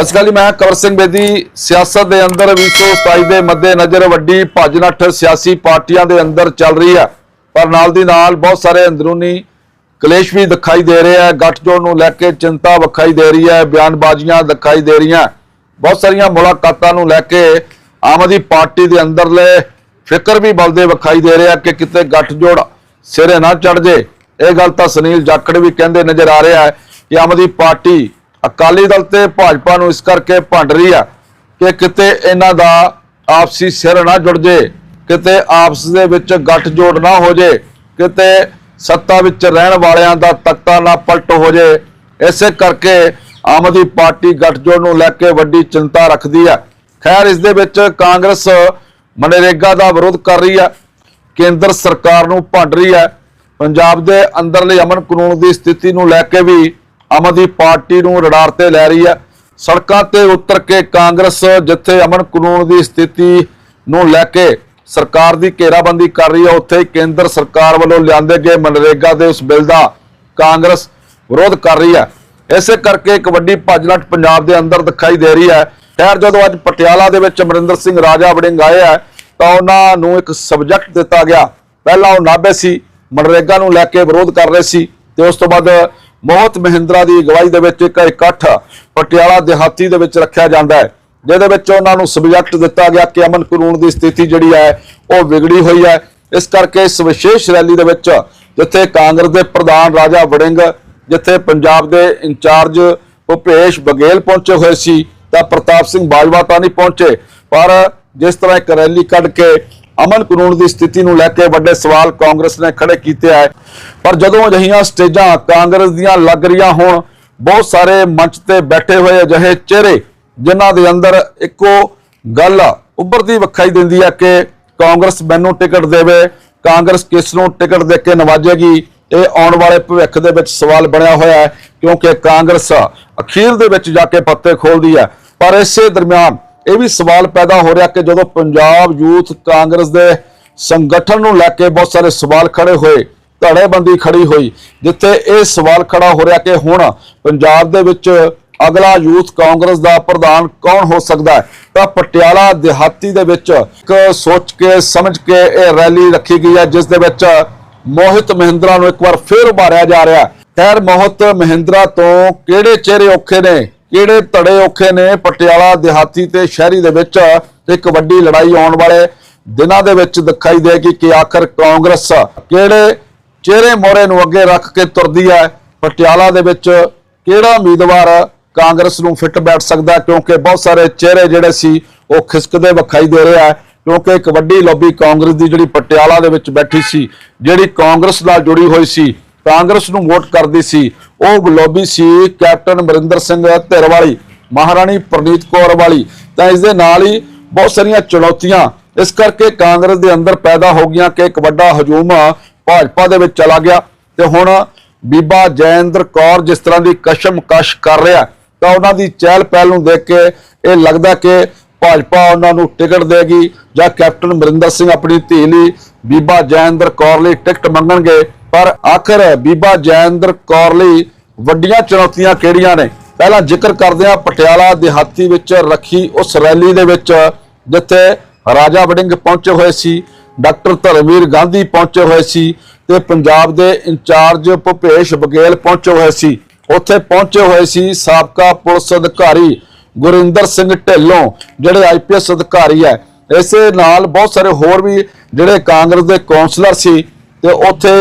ਸਤਿ ਸ਼੍ਰੀ ਅਕਾਲ ਜੀ, ਮੈਂ ਕਵਰ ਸਿੰਘ ਬੇਦੀ। ਸਿਆਸਤ ਦੇ ਅੰਦਰ 2027 ਦੇ ਮੱਦੇ ਨਜ਼ਰ, ਵੱਡੀ ਭੱਜ ਨੱਠ ਸਿਆਸੀ ਪਾਰਟੀਆਂ ਦੇ ਅੰਦਰ ਚੱਲ ਰਹੀ ਹੈ। ਪਰ ਨਾਲ ਦੀ ਨਾਲ ਬਹੁਤ ਸਾਰੇ ਅੰਦਰੂਨੀ ਕਲੇਸ਼ ਵੀ ਦਿਖਾਈ ਦੇ ਰਿਹਾ ਹੈ। ਗੱਠਜੋੜ ਨੂੰ ਲੈ ਕੇ ਚਿੰਤਾ ਵਿਖਾਈ ਦੇ ਰਹੀ ਹੈ। ਬਿਆਨਬਾਜ਼ੀਆਂ ਦਿਖਾਈ ਦੇ ਰਹੀਆਂ। ਬਹੁਤ ਸਾਰੀਆਂ ਮੁਲਾਕਾਤਾਂ ਨੂੰ ਲੈ ਕੇ ਆਮ ਆਦਮੀ ਪਾਰਟੀ ਦੇ ਅੰਦਰਲੇ ਫਿਕਰ ਵੀ ਬਲਦੇ ਵਿਖਾਈ ਦੇ ਰਿਹਾ ਕਿ ਕਿਤੇ ਗੱਠਜੋੜ ਸਿਰੇ ਨਾ ਚੜ ਜੇ। ਇਹ ਗੱਲ ਤਾਂ ਸੁਨੀਲ ਜਾਖੜ ਵੀ ਕਹਿੰਦੇ ਨਜ਼ਰ ਆ ਰਿਹਾ ਹੈ ਕਿ ਆਮ ਆਦਮੀ ਪਾਰਟੀ ਅਕਾਲੀ ਦਲ ਤੇ ਭਾਜਪਾ ਨੂੰ ਇਸ ਕਰਕੇ ਭੰਡ ਰਹੀ ਆ ਕਿ ਕਿਤੇ ਇਹਨਾਂ ਦਾ ਆਪਸੀ ਸਿਰ ਨਾ ਜੁੜ ਜੇ, ਕਿਤੇ ਆਪਸ ਦੇ ਵਿੱਚ ਗੱਠਜੋੜ ਨਾ ਹੋ ਜੇ, ਕਿਤੇ ਸੱਤਾ ਵਿੱਚ ਰਹਿਣ ਵਾਲਿਆਂ ਦਾ ਤਖਤਾ ਨਾ ਪਲਟ ਹੋ ਜੇ, ਇਸੇ ਕਰਕੇ ਆਮ ਆਦਮੀ ਪਾਰਟੀ ਗੱਠਜੋੜ ਨੂੰ ਲੈ ਕੇ ਵੱਡੀ ਚਿੰਤਾ ਰੱਖਦੀ ਹੈ। ਖੈਰ, ਇਸ ਦੇ ਵਿੱਚ ਕਾਂਗਰਸ ਮਨਰੇਗਾ ਦਾ ਵਿਰੋਧ ਕਰ ਰਹੀ ਹੈ, ਕੇਂਦਰ ਸਰਕਾਰ ਨੂੰ ਭੰਡ ਰਹੀ ਹੈ, ਪੰਜਾਬ ਦੇ ਅੰਦਰਲੇ ਅਮਨ ਕਾਨੂੰਨ ਦੀ ਸਥਿਤੀ ਨੂੰ ਲੈ ਕੇ ਵੀ ਆਮ ਆਦਮੀ ਪਾਰਟੀ ਨੂੰ ਰਡਾਰ ਤੇ ਲੈ ਰਹੀ ਹੈ। ਸੜਕਾਂ ਤੇ ਉਤਰ ਕੇ ਕਾਂਗਰਸ ਜਿੱਥੇ ਅਮਨ ਕਾਨੂੰਨ ਦੀ ਸਥਿਤੀ ਨੂੰ ਲੈ ਕੇ ਸਰਕਾਰ ਦੀ ਘੇਰਾਬੰਦੀ ਕਰ ਰਹੀ ਹੈ, ਉੱਥੇ ਹੀ ਕੇਂਦਰ ਸਰਕਾਰ ਵੱਲੋਂ ਲਿਆਂਦੇ ਗਏ ਮਨਰੇਗਾ ਦੇ ਉਸ ਬਿੱਲ ਦਾ ਕਾਂਗਰਸ ਵਿਰੋਧ ਕਰ ਰਹੀ ਹੈ। ਇਸੇ ਕਰਕੇ ਇੱਕ ਵੱਡੀ ਭੱਜਲਟ ਪੰਜਾਬ ਦੇ ਅੰਦਰ ਦਿਖਾਈ ਦੇ ਰਹੀ ਹੈ। ਖੈਰ, ਜਦੋਂ ਅੱਜ ਪਟਿਆਲਾ ਦੇ ਵਿੱਚ ਅਮਰਿੰਦਰ ਸਿੰਘ ਰਾਜਾ ਵੜਿੰਗ ਆਏ ਹੈ, ਤਾਂ ਉਹਨਾਂ ਨੂੰ ਇੱਕ ਸਬਜੈਕਟ ਦਿੱਤਾ ਗਿਆ। ਪਹਿਲਾਂ ਉਹ ਨਾਭੇ ਸੀ, ਮਨਰੇਗਾ ਨੂੰ ਲੈ ਕੇ ਵਿਰੋਧ ਕਰ ਰਹੇ ਸੀ ਤੇ ਉਸ ਤੋਂ ਬਾਅਦ ਮੋਹਤ ਮਹਿੰਦਰਾ ਦੀ ਅਗਵਾਈ ਦੇ ਵਿੱਚ ਇੱਕ ਇਕੱਠ ਪਟਿਆਲਾ ਦਿਹਾਤੀ ਦੇ ਵਿੱਚ ਰੱਖਿਆ ਜਾਂਦਾ ਹੈ, ਜਿਹਦੇ ਵਿੱਚ ਉਹਨਾਂ ਨੂੰ ਸਬਜੈਕਟ ਦਿੱਤਾ ਗਿਆ ਕਿ ਅਮਨ ਕਾਨੂੰਨ ਦੀ ਸਥਿਤੀ ਜਿਹੜੀ ਹੈ, ਉਹ ਵਿਗੜੀ ਹੋਈ ਹੈ। ਇਸ ਕਰਕੇ ਇਸ ਵਿਸ਼ੇਸ਼ ਰੈਲੀ ਦੇ ਵਿੱਚ ਜਿੱਥੇ ਕਾਂਗਰਸ ਦੇ ਪ੍ਰਧਾਨ ਰਾਜਾ ਵੜਿੰਗ, ਜਿੱਥੇ ਪੰਜਾਬ ਦੇ ਇੰਚਾਰਜ ਭੁਪੇਸ਼ ਬਗੇਲ ਪਹੁੰਚੇ ਹੋਏ ਸੀ, ਤਾਂ ਪ੍ਰਤਾਪ ਸਿੰਘ ਬਾਜਵਾ ਤਾਂ ਨਹੀਂ ਪਹੁੰਚੇ, ਪਰ ਜਿਸ ਤਰ੍ਹਾਂ ਇੱਕ ਰੈਲੀ ਕੱਢ ਕੇ ਅਮਨ ਕਾਨੂੰਨ ਦੀ ਸਥਿਤੀ ਨੂੰ ਲੈ ਕੇ ਵੱਡੇ ਸਵਾਲ ਕਾਂਗਰਸ ਨੇ ਖੜੇ ਕੀਤੇ ਹੈ ਪਰ ਜਦੋਂ ਅਜਿਹੀਆਂ ਸਟੇਜਾਂ ਕਾਂਗਰਸ ਦੀਆਂ ਲੱਗ ਰਹੀਆਂ ਹੋਣ, ਬਹੁਤ ਸਾਰੇ ਮੰਚ ਤੇ ਬੈਠੇ ਹੋਏ ਅਜਿਹੇ ਚਿਹਰੇ, ਜਿਨ੍ਹਾਂ ਦੇ ਅੰਦਰ ਇੱਕੋ ਗੱਲ ਉੱਭਰਦੀ ਵਿਖਾਈ ਦਿੰਦੀ ਹੈ ਕਿ ਕਾਂਗਰਸ ਮੈਨੂੰ ਟਿਕਟ ਦੇਵੇ, ਕਾਂਗਰਸ ਕਿਸ ਨੂੰ ਟਿਕਟ ਦੇ ਕੇ ਨਵਾਜੇਗੀ, ਇਹ ਆਉਣ ਵਾਲੇ ਭਵਿੱਖ ਦੇ ਵਿੱਚ ਸਵਾਲ ਬਣਿਆ ਹੋਇਆ ਹੈ, ਕਿਉਂਕਿ ਕਾਂਗਰਸ ਅਖੀਰ ਦੇ ਵਿੱਚ ਜਾ ਕੇ ਪੱਤੇ ਖੋਲਦੀ ਹੈ। ਪਰ ਇਸੇ ਦਰਮਿਆਨ ਇਹ ਵੀ ਸਵਾਲ ਪੈਦਾ ਹੋ ਰਿਹਾ ਕਿ ਜਦੋਂ ਪੰਜਾਬ ਯੂਥ ਕਾਂਗਰਸ ਦੇ ਸੰਗਠਨ ਨੂੰ ਲੈ ਕੇ ਬਹੁਤ ਸਾਰੇ ਸਵਾਲ ਖੜੇ ਹੋਏ, ਧੜੇਬੰਦੀ ਖੜੀ ਹੋਈ, ਜਿੱਥੇ ਇਹ ਸਵਾਲ ਖੜਾ ਹੋ ਰਿਹਾ ਕਿ ਹੁਣ ਪੰਜਾਬ ਦੇ ਵਿੱਚ ਅਗਲਾ ਯੂਥ ਕਾਂਗਰਸ ਦਾ ਪ੍ਰਧਾਨ ਕੌਣ ਹੋ ਸਕਦਾ ਹੈ? ਤਾਂ ਪਟਿਆਲਾ ਦਿਹਾਤੀ ਦੇ ਵਿੱਚ ਇੱਕ ਸੋਚ ਕੇ, ਸਮਝ ਕੇ ਇਹ ਰੈਲੀ ਰੱਖੀ ਗਈ ਹੈ, ਜਿਸ ਦੇ ਵਿੱਚ ਮੋਹਿਤ ਮਹਿੰਦਰਾ ਨੂੰ ਇੱਕ ਵਾਰ ਫੇਰ ਉਭਾਰਿਆ ਜਾ ਰਿਹਾ ਹੈ। ਖੈਰ, ਮੋਹਿਤ ਮਹਿੰਦਰਾ ਤੋਂ ਕਿਹੜੇ ਚਿਹਰੇ ਔਖੇ ਨੇ? ਕਿਹੜੇ ਧੜੇ ਔਖੇ ਨੇ? ਪਟਿਆਲਾ, ਦਿਹਾਤੀ ਤੇ ਸ਼ਹਿਰੀ ਦੇ ਵਿੱਚ ਇੱਕ ਵੱਡੀ ਲੜਾਈ ਆਉਣ ਵਾਲੇ ਦਿਨਾਂ ਦੇ ਵਿੱਚ ਦਿਖਾਈ ਦੇਗੀ ਕਿ ਆਖਰ ਕਾਂਗਰਸ ਕਿਹੜੇ ਚਿਹਰੇ ਮੋਰੇ ਨੂੰ ਅੱਗੇ ਰੱਖ ਕੇ ਤੁਰਦੀ ਹੈ? ਪਟਿਆਲਾ ਦੇ ਵਿੱਚ ਕਿਹੜਾ ਉਮੀਦਵਾਰ ਕਾਂਗਰਸ ਨੂੰ ਫਿੱਟ ਬੈਠ ਸਕਦਾ ਕਿਉਂਕਿ ਬਹੁਤ ਸਾਰੇ ਚਿਹਰੇ ਜਿਹੜੇ ਸੀ, ਉਹ ਖਿਸਕਦੇ ਵਿਖਾਈ ਦੇ ਰਿਹਾ ਹੈ। ਕਿਉਂਕਿ ਇੱਕ ਵੱਡੀ ਲੌਬੀ ਕਾਂਗਰਸ ਦੀ ਜਿਹੜੀ ਪਟਿਆਲਾ ਦੇ ਵਿੱਚ ਬੈਠੀ ਸੀ, ਜਿਹੜੀ ਕਾਂਗਰਸ ਨਾਲ ਜੁੜੀ ਹੋਈ ਸੀ ਕਾਂਗਰਸ ਨੂੰ ਵੋਟ ਕਰਦੀ ਸੀ। ਉਹ ਲੌਬੀ ਸੀ, ਕੈਪਟਨ ਅਮਰਿੰਦਰ ਸਿੰਘ ਧਿਰ ਵਾਲੀ ਮਹਾਰਾਣੀ ਪ੍ਰਨੀਤ ਕੌਰ ਵਾਲੀ। ਤਾਂ ਇਸ ਦੇ ਨਾਲ ਹੀ ਬਹੁਤ ਸਾਰੀਆਂ ਚੁਣੌਤੀਆਂ। ਇਸ ਕਰਕੇ ਕਾਂਗਰਸ ਦੇ ਅੰਦਰ ਪੈਦਾ ਹੋ ਗਈਆਂ ਕਿ ਇੱਕ ਵੱਡਾ ਹਜੂਮ ਭਾਜਪਾ ਦੇ ਵਿੱਚ ਚਲਾ ਗਿਆ। ਤੇ ਹੁਣ ਬੀਬਾ ਜੈਂਦਰ ਕੌਰ ਜਿਸ ਤਰ੍ਹਾਂ ਦੀ ਕਸ਼ਮਕਸ਼ ਕਰ ਰਿਹਾ, ਤਾਂ ਉਹਨਾਂ ਦੀ ਚਹਿਲ ਪਹਿਲ ਨੂੰ ਦੇਖ ਕੇ ਇਹ ਲੱਗਦਾ ਕਿ ਭਾਜਪਾ ਉਹਨਾਂ ਨੂੰ ਟਿਕਟ ਦੇਗੀ ਜਾਂ ਕੈਪਟਨ ਅਮਰਿੰਦਰ ਸਿੰਘ ਆਪਣੀ ਧੀ ਲਈ ਬੀਬਾ ਜੈਂਦਰ ਕੌਰ ਲਈ ਟਿਕਟ ਮੰਗਣਗੇ। ਪਰ ਆਖਰ ਬੀਬਾ ਜੈਂਦਰ ਕੌਰ ਲਈ ਵੱਡੀਆਂ ਚੁਣੌਤੀਆਂ ਕਿਹੜੀਆਂ ਨੇ? ਪਹਿਲਾਂ ਜ਼ਿਕਰ ਕਰਦੇ ਹਾਂ ਪਟਿਆਲਾ ਦਿਹਾਤੀ ਵਿੱਚ ਰੱਖੀ ਉਸ ਰੈਲੀ ਦੇ ਵਿੱਚ, ਜਿੱਥੇ ਰਾਜਾ ਵੜਿੰਗ ਪਹੁੰਚੇ ਹੋਏ ਸੀ, ਡਾਕਟਰ ਧਰਮਵੀਰ ਗਾਂਧੀ ਪਹੁੰਚੇ ਹੋਏ ਸੀ ਤੇ ਪੰਜਾਬ ਦੇ ਇੰਚਾਰਜ ਭੁਪੇਸ਼ ਬਗੇਲ ਪਹੁੰਚੇ ਹੋਏ ਸੀ। ਉੱਥੇ ਪਹੁੰਚੇ ਹੋਏ ਸੀ ਸਾਬਕਾ ਪੁਲਿਸ ਅਧਿਕਾਰੀ ਗੁਰਿੰਦਰ ਸਿੰਘ ਢਿੱਲੋਂ, ਜਿਹੜੇ ਆਈਪੀਐਸ ਅਧਿਕਾਰੀ ਹੈ। ਇਸੇ ਨਾਲ ਬਹੁਤ ਸਾਰੇ ਹੋਰ ਵੀ ਜਿਹੜੇ ਕਾਂਗਰਸ ਦੇ ਕੌਂਸਲਰ ਸੀ ਤੇ ਉੱਥੇ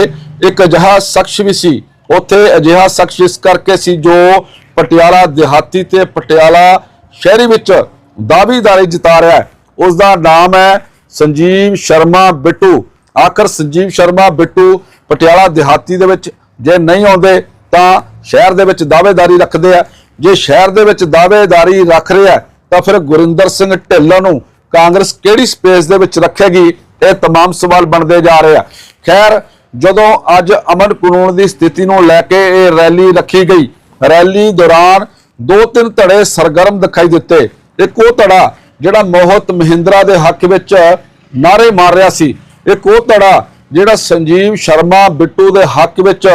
ਇੱਕ ਅਜਿਹਾ ਸ਼ਖਸ ਵੀ ਸੀ। ਉੱਥੇ ਅਜਿਹਾ ਸ਼ਖਸ ਇਸ ਕਰਕੇ ਸੀ ਜੋ ਪਟਿਆਲਾ ਦਿਹਾਤੀ ਤੇ ਪਟਿਆਲਾ ਸ਼ਹਿਰੀ ਵਿੱਚ ਦਾਅਵੇਦਾਰੀ ਜਿਤਾ ਰਿਹਾ ਹੈ। ਉਸ ਦਾ ਨਾਮ ਹੈ ਸੰਜੀਵ ਸ਼ਰਮਾ ਬਿੱਟੂ। ਆਖਰ ਸੰਜੀਵ ਸ਼ਰਮਾ ਬਿੱਟੂ ਪਟਿਆਲਾ ਦਿਹਾਤੀ ਦੇ ਵਿੱਚ ਜੇ ਨਹੀਂ ਆਉਂਦੇ ਤਾਂ ਸ਼ਹਿਰ ਦੇ ਵਿੱਚ ਦਾਅਵੇਦਾਰੀ ਰੱਖਦੇ ਆ। ਜੇ ਸ਼ਹਿਰ ਦੇ ਵਿੱਚ ਦਾਅਵੇਦਾਰੀ ਰੱਖ ਰਿਹਾ ਹੈ, ਤਾਂ ਫਿਰ ਗੁਰਿੰਦਰ ਸਿੰਘ ਢਿੱਲੋਂ ਨੂੰ ਕਾਂਗਰਸ ਕਿਹੜੀ ਸਪੇਸ ਦੇ ਵਿੱਚ ਰੱਖੇਗੀ ਇਹ तमाम ਸਵਾਲ ਬਣਦੇ ਜਾ ਰਹੇ ਆ ਖੈਰ ਜਦੋਂ ਅੱਜ ਅਮਨ ਕਾਨੂੰਨ ਦੀ ਸਥਿਤੀ ਨੂੰ ਲੈ ਕੇ ਇਹ ਰੈਲੀ ਰੱਖੀ ਗਈ ਰੈਲੀ ਦੌਰਾਨ ਦੋ ਤਿੰਨ ਧੜੇ ਸਰਗਰਮ ਦਿਖਾਈ ਦਿੱਤੇ ਇੱਕ ਉਹ ਧੜਾ ਜਿਹੜਾ ਮੋਹਤ ਮਹਿੰਦਰਾ ਦੇ ਹੱਕ ਵਿੱਚ ਨਾਰੇ ਮਾਰ ਰਿਹਾ ਸੀ ਇੱਕ ਉਹ ਧੜਾ ਜਿਹੜਾ ਸੰਜੀਵ ਸ਼ਰਮਾ ਬਿੱਟੂ ਦੇ ਹੱਕ ਵਿੱਚ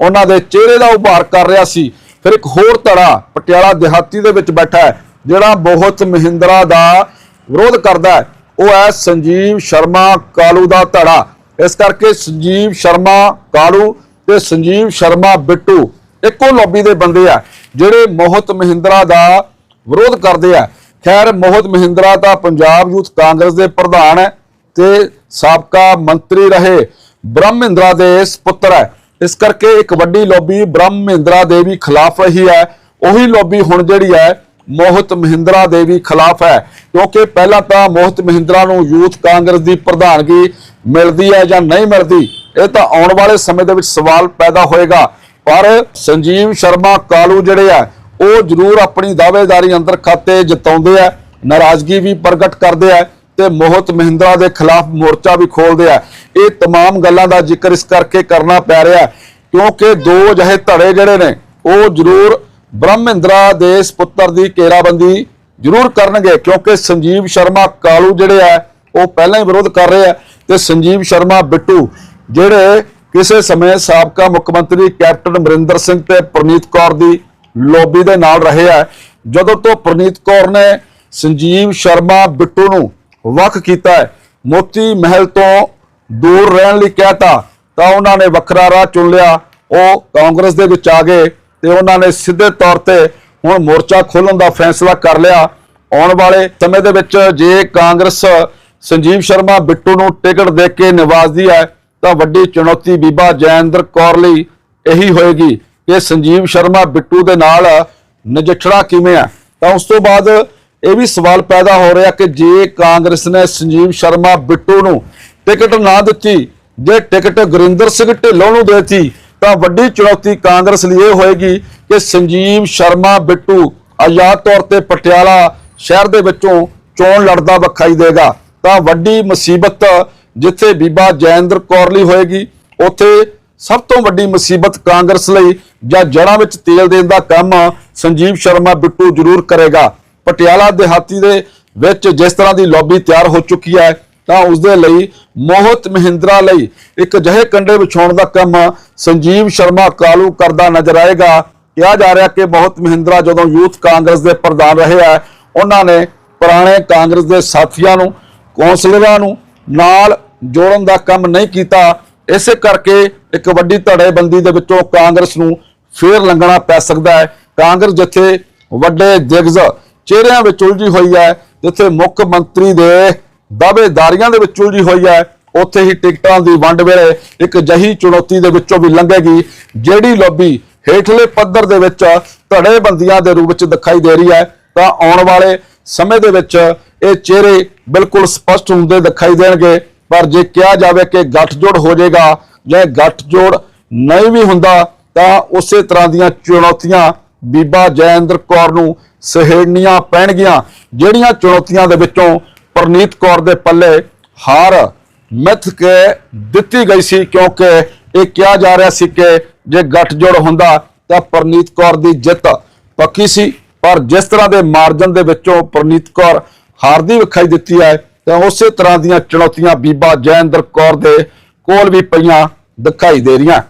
ਉਹਨਾਂ ਦੇ ਚਿਹਰੇ ਦਾ ਉਭਾਰ ਕਰ ਰਿਹਾ ਸੀ ਫਿਰ ਇੱਕ ਹੋਰ ਧੜਾ ਪਟਿਆਲਾ ਦਿਹਾਤੀ ਦੇ ਵਿੱਚ ਬੈਠਾ ਹੈ, ਜਿਹੜਾ ਬਹੁਤ ਮਹਿੰਦਰਾ ਦਾ ਵਿਰੋਧ ਕਰਦਾ ਹੈ। ਉਹ ਹੈ ਸੰਜੀਵ ਸ਼ਰਮਾ ਕਾਲੂ ਦਾ ਧੜਾ। ਇਸ ਕਰਕੇ ਸੰਜੀਵ ਸ਼ਰਮਾ ਕਾਲੂ ਤੇ ਸੰਜੀਵ ਸ਼ਰਮਾ ਬਿੱਟੂ ਇੱਕੋ ਲੌਬੀ ਦੇ ਬੰਦੇ ਆ, ਜਿਹੜੇ ਮੋਹਤ ਮਹਿੰਦਰਾ ਦਾ ਵਿਰੋਧ ਕਰਦੇ ਆ। ਖੈਰ, ਮੋਹਤ ਮਹਿੰਦਰਾ ਤਾਂ ਪੰਜਾਬ ਯੂਥ ਕਾਂਗਰਸ ਦੇ ਪ੍ਰਧਾਨ ਹੈ ਤੇ ਸਾਬਕਾ ਮੰਤਰੀ ਰਹੇ ਬ੍ਰਹਮਹਿੰਦਰਾ ਦੇ ਸੁਪੁੱਤਰ ਹੈ। ਇਸ ਕਰਕੇ ਇੱਕ ਵੱਡੀ ਲੌਬੀ ਬ੍ਰਹਮ ਮਹਿੰਦਰਾ ਦੇਵੀ ਖਿਲਾਫ ਰਹੀ ਹੈ। ਉਹੀ ਲੌਬੀ ਹੁਣ ਜਿਹੜੀ ਹੈ, ਮੋਹਤ ਮਹਿੰਦਰਾ ਦੇਵੀ ਖਿਲਾਫ ਹੈ। ਕਿਉਂਕਿ ਪਹਿਲਾਂ ਤਾਂ ਮੋਹਤ ਮਹਿੰਦਰਾ ਨੂੰ ਯੂਥ ਕਾਂਗਰਸ ਦੀ ਪ੍ਰਧਾਨਗੀ ਮਿਲਦੀ ਹੈ ਜਾਂ ਨਹੀਂ ਮਿਲਦੀ, ਇਹ ਤਾਂ ਆਉਣ ਵਾਲੇ ਸਮੇਂ ਦੇ ਵਿੱਚ ਸਵਾਲ ਪੈਦਾ ਹੋਏਗਾ। ਪਰ ਸੰਜੀਵ ਸ਼ਰਮਾ ਕਾਲੂ ਜਿਹੜੇ ਆ, ਉਹ ਜ਼ਰੂਰ ਆਪਣੀ ਦਾਅਵੇਦਾਰੀ ਅੰਦਰ ਖਾਤੇ ਜਤਾਉਂਦੇ ਆ, ਨਾਰਾਜ਼ਗੀ ਵੀ ਪ੍ਰਗਟ ਕਰਦੇ ਆ। ਤੇ ਮੋਹਤ ਮਹਿੰਦਰਾ ਦੇ ਖਿਲਾਫ ਮੋਰਚਾ ਵੀ ਖੋਲਦੇ ਆ ਇਹ तमाम ਗੱਲਾਂ ਦਾ ਜ਼ਿਕਰ ਇਸ ਕਰਕੇ ਕਰਨਾ ਪੈ ਰਿਹਾ ਹੈ ਕਿਉਂਕਿ ਦੋ ਜਿਹੇ ਧੜੇ ਜਿਹੜੇ ਨੇ ਉਹ ਜ਼ਰੂਰ ਬ੍ਰਹਮ ਮਹਿੰਦਰਾ ਦੇ ਸੁਪੁੱਤਰ ਦੀ ਘੇਰਾਬੰਦੀ ਜ਼ਰੂਰ ਕਰਨਗੇ ਕਿਉਂਕਿ ਸੰਜੀਵ ਸ਼ਰਮਾ ਕਾਲੂ ਜਿਹੜੇ ਆ ਉਹ ਪਹਿਲਾਂ ਹੀ ਵਿਰੋਧ ਕਰ ਰਹੇ ਆ ਤੇ ਸੰਜੀਵ ਸ਼ਰਮਾ ਬਿੱਟੂ ਜਿਹੜੇ ਕਿਸੇ ਸਮੇਂ ਸਾਬਕਾ ਮੁੱਖ ਮੰਤਰੀ ਕੈਪਟਨ ਅਮਰਿੰਦਰ ਸਿੰਘ ਤੇ ਪ੍ਰਨੀਤ ਕੌਰ ਦੀ ਲੌਬੀ ਦੇ ਨਾਲ ਰਹੇ ਆ ਜਦੋਂ ਤੋਂ ਪ੍ਰਨੀਤ ਕੌਰ ਨੇ ਸੰਜੀਵ ਸ਼ਰਮਾ ਬਿੱਟੂ ਨੂੰ ਵੱਖ ਕੀਤਾ ਹੈ। ਮੋਤੀ ਮਹਿਲ ਤੋਂ ਦੂਰ ਰਹਿਣ ਲਈ ਕਹਿਤਾ, ਤਾਂ ਉਹਨਾਂ ਨੇ ਵੱਖਰਾ ਰਾਹ ਚੁਣ ਲਿਆ। ਉਹ ਕਾਂਗਰਸ ਦੇ ਵਿੱਚ ਆ ਗਏ ਤੇ ਉਹਨਾਂ ਨੇ ਸਿੱਧੇ ਤੌਰ ਤੇ ਹੁਣ ਮੋਰਚਾ ਖੋਲਣ ਦਾ ਫੈਸਲਾ ਕਰ ਲਿਆ। ਆਉਣ ਵਾਲੇ ਸਮੇਂ ਦੇ ਵਿੱਚ ਜੇ ਕਾਂਗਰਸ ਸੰਜੀਵ ਸ਼ਰਮਾ, ਬਿੱਟੂ ਨੂੰ ਟਿਕਟ ਦੇ ਕੇ ਨਿਵਾਜਦੀ ਹੈ, ਤਾਂ ਵੱਡੀ ਚੁਣੌਤੀ ਬੀਬਾ ਜੈਂਦਰ ਕੌਰ ਲਈ ਇਹੀ ਹੋਏਗੀ ਕਿ ਸੰਜੀਵ ਸ਼ਰਮਾ, ਬਿੱਟੂ ਦੇ ਨਾਲ ਨਜਿੱਠਣਾ ਕਿਵੇਂ ਹੈ। ਤਾਂ ਉਸ ਤੋਂ ਬਾਅਦ ਇਹ ਵੀ ਸਵਾਲ ਪੈਦਾ ਹੋ ਰਿਹਾ ਕਿ ਜੇ ਕਾਂਗਰਸ ਨੇ ਸੰਜੀਵ ਸ਼ਰਮਾ, ਬਿੱਟੂ ਨੂੰ ਟਿਕਟ ਨਾ ਦਿੱਤੀ, ਜੇ ਟਿਕਟ ਗੁਰਿੰਦਰ ਸਿੰਘ ਢਿੱਲੋਂ ਨੂੰ ਦੇਤੀ, ਤਾਂ ਵੱਡੀ ਚੁਣੌਤੀ ਕਾਂਗਰਸ ਲਈ ਇਹ ਹੋਏਗੀ ਕਿ ਸੰਜੀਵ ਸ਼ਰਮਾ, ਬਿੱਟੂ ਆਜ਼ਾਦ ਤੌਰ ਤੇ ਪਟਿਆਲਾ ਸ਼ਹਿਰ ਦੇ ਵਿੱਚੋਂ ਚੋਣ ਲੜਦਾ ਵਿਖਾਈ ਦੇਗਾ। ਤਾਂ ਵੱਡੀ ਮੁਸੀਬਤ ਜਿੱਥੇ ਬੀਬਾ ਜੈਂਦਰ ਕੌਰ ਲਈ ਹੋਏਗੀ, ਉੱਥੇ ਸਭ ਤੋਂ ਵੱਡੀ ਮੁਸੀਬਤ ਕਾਂਗਰਸ ਲਈ ਜਾਂ ਜੜਾਂ ਵਿੱਚ ਤੇਲ ਦੇਣ ਦਾ ਕੰਮ ਸੰਜੀਵ ਸ਼ਰਮਾ, ਬਿੱਟੂ ਜ਼ਰੂਰ ਕਰੇਗਾ। ਪਟਿਆਲਾ ਦਿਹਾਤੀ ਦੇ ਵਿੱਚ ਜਿਸ ਤਰ੍ਹਾਂ ਦੀ ਲੌਬੀ ਤਿਆਰ ਹੋ ਚੁੱਕੀ ਹੈ, ਤਾਂ ਉਸ ਦੇ ਲਈ ਮੋਹਤ ਮਹਿੰਦਰਾ ਲਈ ਇੱਕ ਅਜਿਹੇ ਕੰਡੇ ਵਿਛਾਉਣ ਦਾ ਕੰਮ ਸੰਜੀਵ ਸ਼ਰਮਾ ਕਾਲੂ ਕਰਦਾ ਨਜ਼ਰ ਆਏਗਾ। ਕਿਹਾ ਜਾ ਰਿਹਾ ਕਿ ਮੋਹਤ ਮਹਿੰਦਰਾ ਜਦੋਂ ਯੂਥ ਕਾਂਗਰਸ ਦੇ ਪ੍ਰਧਾਨ ਰਹੇ ਆ, ਉਹਨਾਂ ਨੇ ਪੁਰਾਣੇ ਕਾਂਗਰਸ ਦੇ ਸਾਥੀਆਂ ਨੂੰ, ਕੌਂਸਲਰਾਂ ਨੂੰ ਨਾਲ ਜੋੜਨ ਦਾ ਕੰਮ ਨਹੀਂ ਕੀਤਾ। ਇਸੇ ਕਰਕੇ ਇੱਕ ਵੱਡੀ ਧੜੇਬੰਦੀ ਦੇ ਵਿੱਚੋਂ ਕਾਂਗਰਸ ਨੂੰ ਫੇਰ ਲੰਘਣਾ ਪੈ ਸਕਦਾ ਹੈ। ਕਾਂਗਰਸ ਜਿੱਥੇ ਵੱਡੇ ਦਿਗਜ ਚਿਹਰਿਆਂ ਵਿੱਚ ਉਲਝੀ ਹੋਈ ਹੈ, ਜਿੱਥੇ ਮੁੱਖ ਮੰਤਰੀ ਦੇ ਦਾਅਵੇਦਾਰੀਆਂ ਦੇ ਵਿੱਚ ਉਲਝੀ ਹੋਈ ਹੈ, ਉੱਥੇ ਹੀ ਟਿਕਟਾਂ ਦੀ ਵੰਡ ਵੇਲੇ ਇੱਕ ਜਹੀ ਚੁਣੌਤੀ ਦੇ ਵਿੱਚੋਂ ਵੀ ਲੰਘੇਗੀ, ਜਿਹੜੀ ਲੌਬੀ ਹੇਠਲੇ ਪੱਧਰ ਦੇ ਵਿੱਚ ਧੜੇਬੰਦੀਆਂ ਦੇ ਰੂਪ ਵਿੱਚ ਦਿਖਾਈ ਦੇ ਰਹੀ ਹੈ। ਤਾਂ ਆਉਣ ਵਾਲੇ ਸਮੇਂ ਦੇ ਵਿੱਚ ਇਹ ਚਿਹਰੇ ਬਿਲਕੁਲ ਸਪਸ਼ਟ ਹੁੰਦੇ ਦਿਖਾਈ ਦੇਣਗੇ, ਪਰ ਜੇ ਕਿਹਾ ਜਾਵੇ ਕਿ ਗੱਠਜੋੜ ਹੋ ਜਾਏਗਾ ਜਾਂ ਗੱਠਜੋੜ ਨਹੀਂ ਵੀ ਹੁੰਦਾ, ਤਾਂ ਉਸੇ ਤਰ੍ਹਾਂ ਦੀਆਂ ਚੁਣੌਤੀਆਂ ਬੀਬਾ ਜੈਂਦਰ ਕੌਰ ਨੂੰ ਸਹੇੜਨੀਆਂ ਪੈਣਗੀਆਂ, ਜਿਹੜੀਆਂ ਚੁਣੌਤੀਆਂ ਦੇ ਵਿੱਚੋਂ ਪ੍ਰਨੀਤ ਕੌਰ ਦੇ ਪੱਲੇ ਹਾਰ ਮਿੱਥ ਕੇ ਦਿੱਤੀ ਗਈ ਸੀ, ਕਿਉਂਕਿ ਇਹ ਕਿਹਾ ਜਾ ਰਿਹਾ ਸੀ ਕਿ ਜੇ ਗੱਠਜੋੜ ਹੁੰਦਾ ਤਾਂ ਪ੍ਰਨੀਤ ਕੌਰ ਦੀ ਜਿੱਤ ਪੱਕੀ ਸੀ, ਪਰ ਜਿਸ ਤਰ੍ਹਾਂ ਦੇ ਮਾਰਜਨ ਦੇ ਵਿੱਚੋਂ ਪ੍ਰਨੀਤ ਕੌਰ ਹਾਰਦੀ ਵਿਖਾਈ ਦਿੱਤੀ ਹੈ, ਤਾਂ ਉਸੇ ਤਰ੍ਹਾਂ ਦੀਆਂ ਚੁਣੌਤੀਆਂ ਬੀਬਾ ਜੈਂਦਰ ਕੌਰ ਦੇ ਕੋਲ ਵੀ ਪਈਆਂ ਦਿਖਾਈ ਦੇ ਰਹੀਆਂ।